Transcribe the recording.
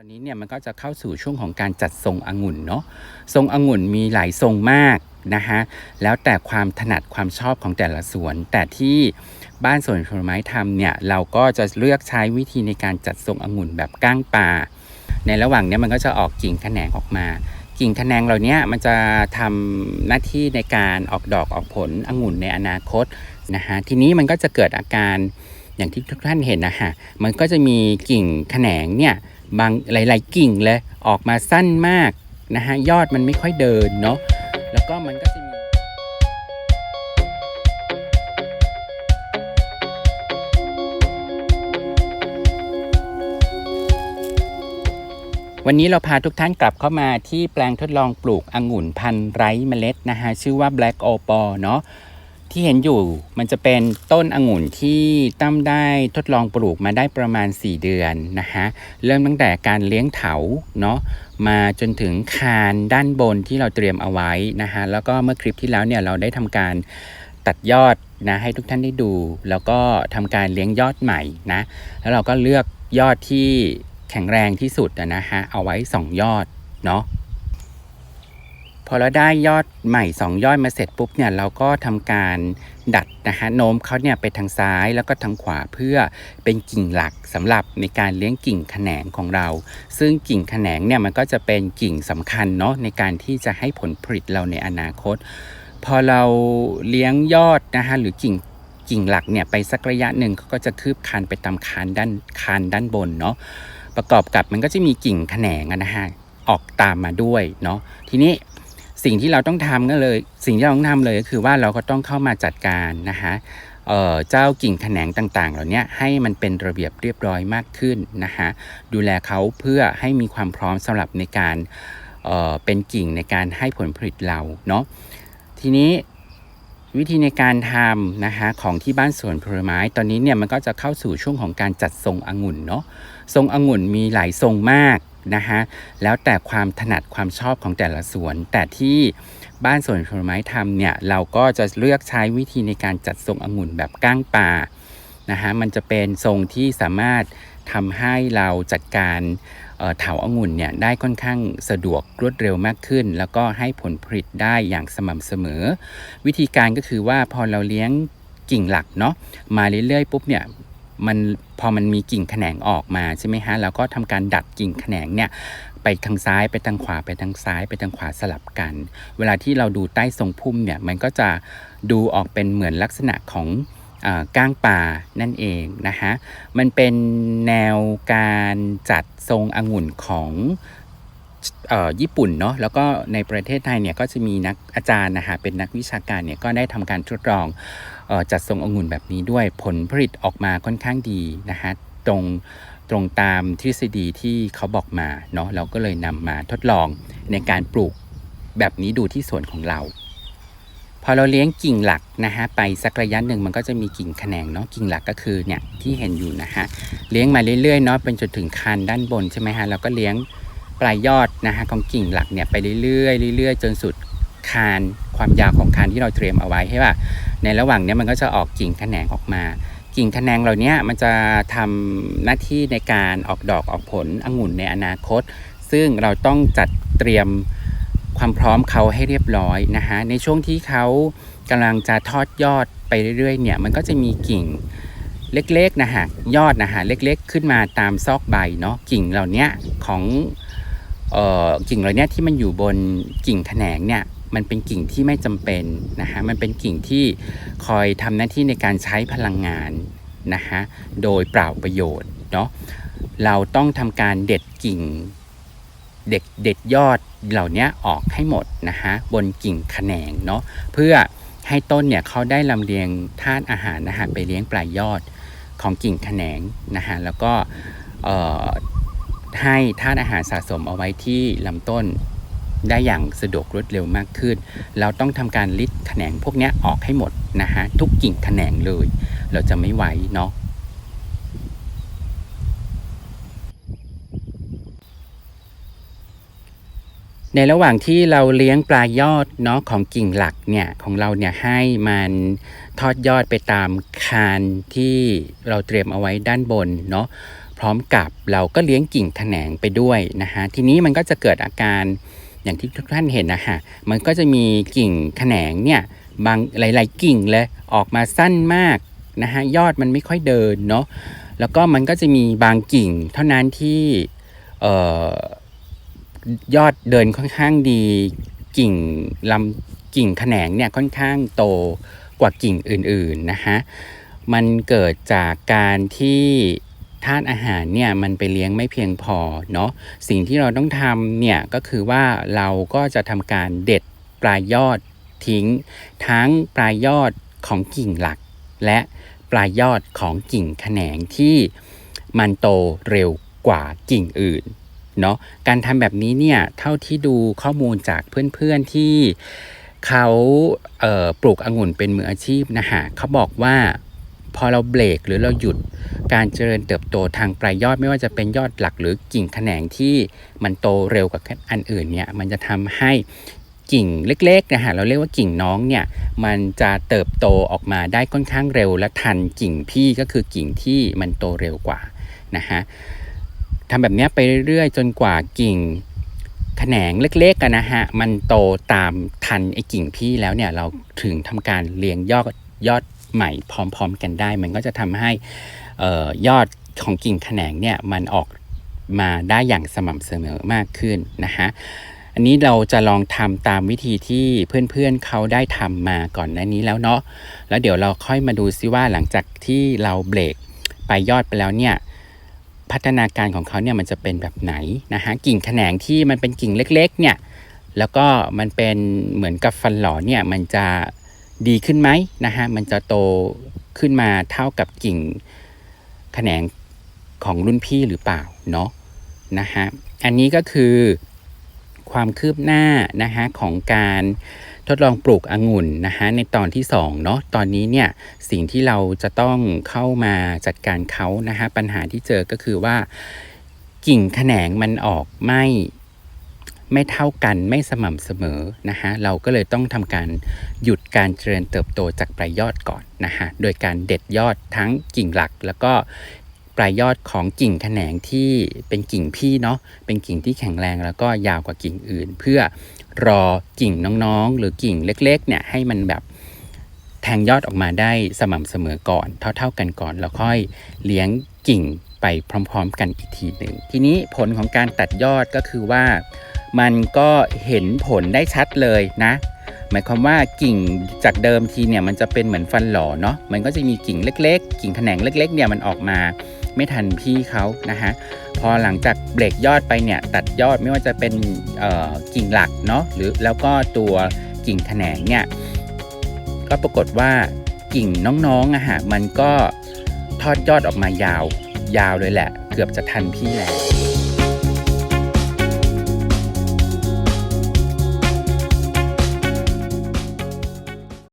ตอนนี้เนี่ยมันก็จะเข้าสู่ช่วงของการจัดทรงองุ่นเนาะทรงองุ่นมีหลายทรงมากนะคะแล้วแต่ความถนัดความชอบของแต่ละสวน แต่ที่บ้านสวนผลไม้ทำเนี่ยเราก็จะเลือกใช้วิธีในการจัดทรงองุ่นแบบก้างปลาในระหว่างเนี้ยมันก็จะออกกิ่งแขนงออกมา กิ่งแขนงเหล่านี้มันจะทำหน้าที่ในการออกดอกออกผลองุ่นในอนาคตนะฮะทีนี้มันก็จะเกิดอาการอย่างที่ทุกท่านเห็นนะฮะมันก็จะมีกิ่งแขนงเนี่ย บางหลาย ๆ กิ่งเลยออกมาสั้นมากนะฮะยอดมันไม่ค่อยเดินเนาะแล้วก็มันก็จะมีวันนี้เราพาทุกท่านกลับเข้ามาที่แปลงทดลองปลูกองุ่นพันธุ์ไร้เมล็ดนะฮะชื่อว่า Black o p a l เนาะ ที่เห็นอยู่มันจะเป็นต้นองุ่นที่ตั้มได้ทดลองปลูกมาได้ประมาณ 4 เดือนนะฮะเริ่มตั้งแต่การเลี้ยงเถาเนาะมาจนถึงคานด้านบนที่เราเตรียมเอาไว้นะฮะแล้วก็เมื่อคลิปที่แล้วเนี่ยเราได้ทำการตัดยอดนะให้ทุกท่านได้ดู แล้วก็ทำการเลี้ยงยอดใหม่นะแล้วเราก็เลือกยอดที่แข็งแรงที่สุดนะฮะเอาไว้ 2 ยอดเนาะ พอเราได้ยอดใหม่ 2 ยอดมาเสร็จปุ๊บเนี่ยเราก็ทำการดัดนะฮะโน้มเขาเนี่ยไปทางซ้ายแล้วก็ทางขวาเพื่อเป็นกิ่งหลักสำหรับในการเลี้ยงกิ่งแขนงของเรา ซึ่งกิ่งแขนงเนี่ยมันก็จะเป็นกิ่งสำคัญเนาะในการที่จะให้ผลผลิตเราในอนาคต พอเราเลี้ยงยอดนะฮะหรือกิ่งกิ่งหลักเนี่ยไปสักระยะหนึ่งเขาก็จะคืบคานไปตามคานด้านคานด้านบนเนาะประกอบกับมันก็จะมีกิ่งแขนงนะฮะออกตามมาด้วยเนาะทีนี้ สิ่งที่เราต้องทำก็เลย สิ่งที่เราต้องทำเลยก็คือว่าเราก็ต้องเข้ามาจัดการนะคะเเจ้ากิ่งแขนงต่างๆ เหล่านี้ให้มันเป็นระเบียบเรียบร้อยมากขึ้นนะคะดูแลเขาเพื่อให้มีความพร้อมสำหรับในการเเป็นกิ่งในการให้ผลผลิตเราเนาะทีนี้วิธีในการทำนะคะของที่บ้านสวนผลไม้ตอนนี้เนี่ยมันก็จะเข้าสู่ช่วงของการจัดทรงองุ่นเนาะทรงองุ่นมีหลายทรงมาก นะคะ แล้วแต่ความถนัดความชอบของแต่ละสวน แต่ที่บ้านสวนผลไม้ทำเนี่ย เราก็จะเลือกใช้วิธีในการจัดทรงองุ่นแบบก้างปลานะฮะ มันจะเป็นทรงที่สามารถทำให้เราจัดการเอ่อเถาองุ่นเนี่ยได้ค่อนข้างสะดวกรวดเร็วมากขึ้น แล้วก็ให้ผลผลิตได้อย่างสม่ำเสมอ วิธีการก็คือว่าพอเราเลี้ยงกิ่งหลักเนาะมาเรื่อยๆปุ๊บเนี่ย มันพอมันมีกิ่งแขนงออกมาใช่ไหมฮะแล้วก็ทำการดัดกิ่งแขนงเนี่ยไปทางซ้ายไปทางขวาไปทางซ้ายไปทางขวาสลับกัน เวลาที่เราดูใต้ทรงพุ่มเนี่ยมันก็จะดูออกเป็นเหมือนลักษณะของอก้างป่านั่นเองนะฮะมันเป็นแนวการจัดทรงองุ่นของญี่ปุ่นเนาะแล้วก็ในประเทศไทยเนี่ยก็จะมีนักอาจารย์นะฮะเป็นนักวิชาการเนี่ยก็ได้ทำการทดลองเออ จัดทรงองุ่นแบบนี้ด้วยผลผลิตออกมาค่อนข้างดีนะฮะตรงตรงตามทฤษฎีที่เขาบอกมาเนาะเราก็เลยนำมาทดลองในการปลูกแบบนี้ดูที่สวนของเรา พอเราเลี้ยงกิ่งหลักนะฮะไปสักระยะหนึ่งมันก็จะมีกิ่งแขนงเนาะกิ่งหลักก็คือเนี่ยที่เห็นอยู่นะฮะเลี้ยงมาเรื่อยๆเนาะเป็นจนถึงคานด้านบนใช่ไหมฮะเราก็เลี้ยงปลายยอดนะฮะของกิ่งหลักเนี่ยไปเรื่อยๆเรื่อยๆ จนสุดคานความยาวของคานที่เราเตรียมเอาไว้ใช่ป่ะ ในระหว่างนี้มันก็จะออกกิ่งแขนงออกมา กิ่งแขนงเหล่านี้มันจะทำหน้าที่ในการออกดอกออกผลองุ่นในอนาคต ซึ่งเราต้องจัดเตรียมความพร้อมเขาให้เรียบร้อยนะฮะในช่วงที่เขากำลังจะทอดยอดไปเรื่อยๆเนี่ยมันก็จะมีกิ่งเล็กๆนะฮะยอดนะฮะเล็กๆ ขึ้นมาตามซอกใบเนาะกิ่งเหล่านี้ของออกิ่งเหล่านี้ที่มันอยู่บนกิ่งแขนงเนี่ย มันเป็นกิ่งที่ไม่จำเป็นนะฮะมันเป็นกิ่งที่คอยทำหน้าที่ในการใช้พลังงานนะฮะโดยเปล่าประโยชน์เนาะเราต้องทำการเด็ดกิ่งเด็ดเด็ดยอดเหล่านี้ออกให้หมดนะฮะบนกิ่งแขนงเนาะเพื่อให้ต้นเนี่ยเขาได้ลำเลียงธาตุอาหารนะฮะไปเลี้ยงปลายยอดของกิ่งแขนงนะฮะแล้วก็ให้ธาตุอาหารสะสมเอาไว้ที่ลำต้น ได้อย่างสะดวกรวดเร็วมากขึ้น เราต้องทำการลิดแขนงพวกนี้ออกให้หมดนะฮะทุกกิ่งแขนงเลย เราจะไม่ไหวเนาะในระหว่างที่เราเลี้ยงปลายอดเนาะของกิ่งหลักเนี่ยของเราเนี่ยให้มันทอดยอดไปตามคานที่เราเตรียมเอาไว้ด้านบนเนาะพร้อมกับเราก็เลี้ยงกิ่งแขนงไปด้วยนะฮะทีนี้มันก็จะเกิดอาการ อย่างที่ทุกท่านเห็นนะฮะมันก็จะมีกิ่งแขนงเนี่ยบางหลาย ๆ กิ่งเลยออกมาสั้นมากนะฮะยอดมันไม่ค่อยเดินเนาะแล้วก็มันก็จะมีบางกิ่งเท่านั้นที่เอ่อยอดเดินค่อนข้างดีกิ่งลำกิ่งแขนงเนี่ยค่อนข้างโตกว่ากิ่งอื่นๆนะฮะมันเกิดจากการที่ ธาตุอาหารเนี่ยมันไปเลี้ยงไม่เพียงพอเนาะสิ่งที่เราต้องทำเนี่ยก็คือว่าเราก็จะทำการเด็ดปลายยอดทิ้ง ทั้งปลายยอดของกิ่งหลัก และปลายยอดของกิ่งแขนงที่มันโตเร็วกว่ากิ่งอื่นเนาะการทำแบบนี้เนี่ยเท่าที่ดูข้อมูลจากเพื่อนๆที่เขาเปลูกองุ่นเป็นมืออาชีพนะฮะเขาบอกว่า พอเราเบรกหรือเราหยุด การเจริญเติบโตทางปลายยอดไม่ว่าจะเป็นยอดหลักหรือกิ่งแขนงที่มันโตเร็วกว่าอันอื่นเนี่ยมันจะทำให้กิ่งเล็กๆนะฮะเราเรียกว่ากิ่งน้องเนี่ยมันจะเติบโตออกมาได้ค่อนข้างเร็ว และทันกิ่งพี่ก็คือกิ่งที่มันโตเร็วกว่านะฮะทำแบบนี้ไปเรื่อยๆ จนกว่ากิ่งแขนงเล็กๆกันนะฮะมันโตตามทันไอ้กิ่งพี่แล้วเนี่ยเราถึงทำการเลี้ยงยอดยอด ใหม่พร้อม ๆ กันได้ มันก็จะทำให้ออยอดของกิ่งแขนงเนี่ยมันออกมาได้อย่างสม่ำเสมอมากขึ้นนะฮะอันนี้เราจะลองทำตามวิธีที่เพื่อนๆเขาได้ทำมาก่อนหน้านี้แล้วเนาะแล้วเดี๋ยวเราค่อยมาดูซิว่าหลังจากที่เราเบรกไปยอดไปแล้วเนี่ยพัฒนาการของเขาเนี่ยมันจะเป็นแบบไหนนะฮะกิ่งแขนงที่มันเป็นกิ่งเล็กๆเนี่ยแล้วก็มันเป็นเหมือนกับฟันหล่อเนี่ยมันจะ ดีขึ้นไหมนะฮะมันจะโตขึ้นมาเท่ากับกิ่งแขนงของรุ่นพี่หรือเปล่าเนาะนะฮะอันนี้ก็คือความคืบหน้านะฮะของการทดลองปลูกองุ่นนะฮะในตอนที่2เนาะตอนนี้เนี่ยสิ่งที่เราจะต้องเข้ามาจัดการเขานะฮะปัญหาที่เจอก็คือว่ากิ่งแขนงมันออกไม่ ไม่เท่ากันไม่สม่ำเสมอนะฮะเราก็เลยต้องทำการหยุดการเจริญเติบโตจากปลายยอดก่อนนะฮะโดยการเด็ดยอดทั้งกิ่งหลัก แล้วก็ปลายยอดของกิ่งแขนงที่เป็นกิ่งพี่เนาะเป็นกิ่งที่แข็งแรงแล้วก็ยาวกว่ากิ่งอื่น เพื่อรอกิ่งน้องๆ หรือกิ่งเล็กๆเนี่ยให้มันแบบแทงยอดออกมาได้สม่ำเสมอก่อน เท่า ๆกันก่อน แล้วค่อยเลี้ยงกิ่งไปพร้อม ๆ กันอีกทีหนึ่งทีนี้ผลของการตัดยอดก็คือว่า มันก็เห็นผลได้ชัดเลยนะ หมายความว่ากิ่งจากเดิมทีเนี่ยมันจะเป็นเหมือนฟันหล่อเนาะมันก็จะมีกิ่งเล็ก ๆ กิ่งแขนงเล็ก ๆ เนี่ยมันออกมาไม่ทันพี่เขานะฮะพอหลังจากเบรกยอดไปเนี่ยตัดยอดไม่ว่าจะเป็นเอ่อกิ่งหลักเนาะหรือแล้วก็ตัวกิ่งแขนงเนี่ยก็ปรากฏว่ากิ่งน้องๆอะฮะมันก็ทอดยอดออกมายาว ยาวเลยแหละ เกือบจะทันพี่แล้ว